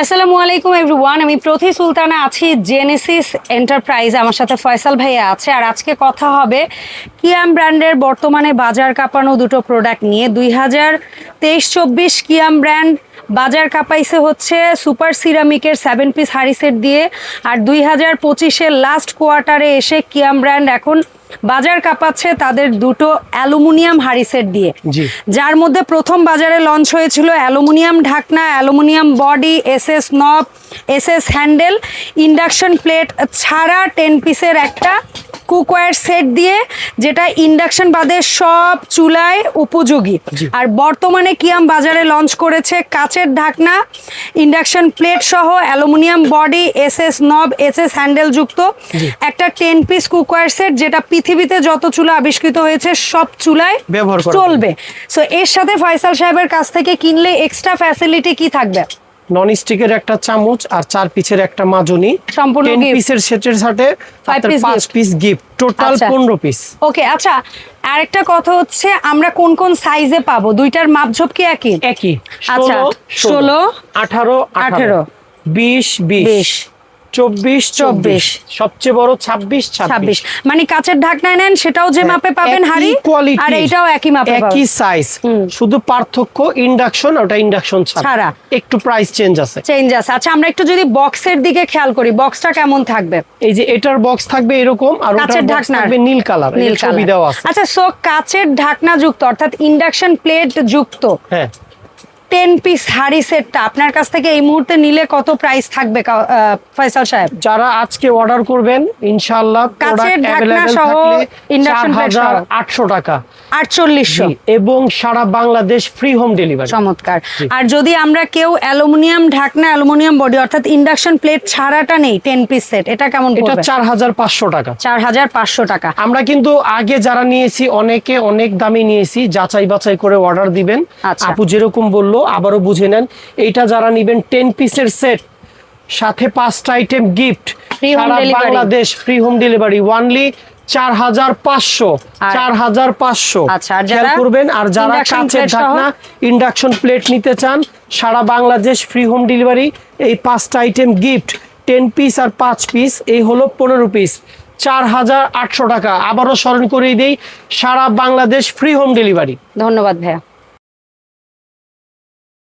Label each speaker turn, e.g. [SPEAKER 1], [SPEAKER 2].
[SPEAKER 1] আসসালামু আলাইকুম এভরিওয়ান, আমি প্রতি সুলতানা আছি জেনেসিস এন্টারপ্রাইজ আমার সাথে ফয়সাল ভাইয়া আছে। আর আজকে কথা হবে কিয়াম ব্র্যান্ডের বর্তমানে বাজার কাঁপানো দুটো প্রোডাক্ট নিয়ে। দুই হাজার তেইশ চব্বিশ কিয়াম ব্র্যান্ড বাজার কাঁপাইছে হচ্ছে সুপার সিরামিকের সেভেন পিস হাড়ি সেট দিয়ে। আর দুই হাজার পঁচিশের লাস্ট কোয়ার্টারে এসে কিয়াম ব্র্যান্ড এখন বাজার কাঁপাচ্ছে তাদের দুটো অ্যালুমিনিয়াম হাড়ি সেট দিয়ে। যার মধ্যে প্রথম বাজারে লঞ্চ হয়েছিল অ্যালুমিনিয়াম ঢাকনা aluminium body S S knob S S handle induction plate ছাড়া টেন পিসের একটা কুকওয়্যার সেট দিয়ে যেটা ইন্ডাকশন বাদে সব চুলায় উপযোগী। আর বর্তমানে কিয়াম বাজারে লঞ্চ করেছে কাচের ঢাকনা ইন্ডাকশন প্লেট সহ aluminium body S S knob S handle যুক্ত। একটা টেন পিস কুকওয়্যার সেট যেটা পৃথিবীতে যত চুলা আবিষ্কৃত হয়েছে সব চুলায়
[SPEAKER 2] ব্যবহার
[SPEAKER 1] চলবে। সো এর সাথে ফয়সাল সাহেবের কাছ থেকে কিনলে এক্সট্রা ফ্যাসিলিটি কি থাকবে?
[SPEAKER 2] নন স্টিকের একটা চামচ আর চার পিসের একটা মাজনি
[SPEAKER 1] সম্পূর্ণ
[SPEAKER 2] পিসের সেটের সাথে পাঁচ পিস গিফট টোটাল
[SPEAKER 1] আচ্ছা।
[SPEAKER 2] পনেরো পিস
[SPEAKER 1] ওকে আচ্ছা আরেকটা কথা হচ্ছে আমরা কোন কোন সাইজে পাবো? দুইটার মাপঝোপ কি একই?
[SPEAKER 2] একই।
[SPEAKER 1] আচ্ছা, ষোলো,
[SPEAKER 2] আঠারো
[SPEAKER 1] আঠারো,
[SPEAKER 2] আঠারো। বিশ
[SPEAKER 1] বিশ,
[SPEAKER 2] বিশ। চব্বিশ চব্বিশ। সবচেয়ে বড় ছাব্বিশ
[SPEAKER 1] ছাব্বিশ। মানে কাচের ঢাকনায় নেন সেটাও যে মাপে পাবেন হাড়ি
[SPEAKER 2] কোয়ালিটি
[SPEAKER 1] আর এইটাও একই মাপে
[SPEAKER 2] একই সাইজ শুধু পার্থক্য ইন্ডাকশন ওটা ইন্ডাকশন
[SPEAKER 1] ছাড়া।
[SPEAKER 2] একটু প্রাইস চেঞ্জ আছে।
[SPEAKER 1] চেঞ্জ আছে। আচ্ছা আমরা একটু যদি বক্সের দিকে খেয়াল করি বক্সটা কেমন থাকবে?
[SPEAKER 2] এই যে এটার বক্স থাকবে এরকম আর
[SPEAKER 1] কাচের
[SPEAKER 2] বক্স থাকবে নীল কালার
[SPEAKER 1] নীল
[SPEAKER 2] ছবি
[SPEAKER 1] কালার
[SPEAKER 2] দেওয়া আছে।
[SPEAKER 1] আচ্ছা সো কাচের ঢাকনা যুক্ত অর্থাৎ ইন্ডাকশন প্লেট যুক্ত।
[SPEAKER 2] হ্যাঁ।
[SPEAKER 1] টেন পিস হাড়ি সেটটা আপনার কাছ থেকে এই মুহূর্তে নিলে কত প্রাইস থাকবে ফয়সাল সাহেব?
[SPEAKER 2] যারা আজকে অর্ডার করবেন ইনশাআল্লাহ
[SPEAKER 1] কাচের ঢাকনা সহ
[SPEAKER 2] হাজার
[SPEAKER 1] সহ।
[SPEAKER 2] আটশো টাকা।
[SPEAKER 1] আটচল্লিশশো।
[SPEAKER 2] জি, এবং সারা বাংলাদেশ ফ্রি হোম ডেলিভারি
[SPEAKER 1] চমৎকার। আর যদি আমরা কেউ অ্যালুমিনিয়াম ঢাকনা অ্যালুমিনিয়াম বডি অর্থাৎ ইন্ডাকশন প্লেট ছাড়াটা নেই টেন পিস সেট এটা কেমন
[SPEAKER 2] এটা
[SPEAKER 1] পড়বে?
[SPEAKER 2] চার হাজার পাঁচশো টাকা।
[SPEAKER 1] চার হাজার পাঁচশো টাকা।
[SPEAKER 2] আমরা কিন্তু আগে যারা নিয়েছি অনেকে অনেক দামে নিয়েছি যাচাই বাছাই করে অর্ডার দিবেন।
[SPEAKER 1] আচ্ছা।
[SPEAKER 2] আপু যেরকম বলল আবারও বুঝে নেন। এইটা যারা নিবেন টেন পিসের সেট সাথে পাঁচটা আইটেম গিফট সারা Bangladesh free home delivery only চার হাজার পাঁচশো চার হাজার পাঁচশো।
[SPEAKER 1] আচ্ছা,
[SPEAKER 2] খেয়াল করবেন আর যারা কাঁচের ঢাকনা ইন্ডাকশন প্লেট নিতে চান সারা বাংলাদেশ ফ্রি হোম ডেলিভারি এই পাঁচটা আইটেম গিফট টেন পিস আর পাঁচ পিস এই হলো পনেরো পিস চার হাজার আটশো টাকা। আবারও স্মরণ করিয়ে দিই সারা বাংলাদেশ ফ্রি হোম ডেলিভারি
[SPEAKER 1] ধন্যবাদ ভাইয়া।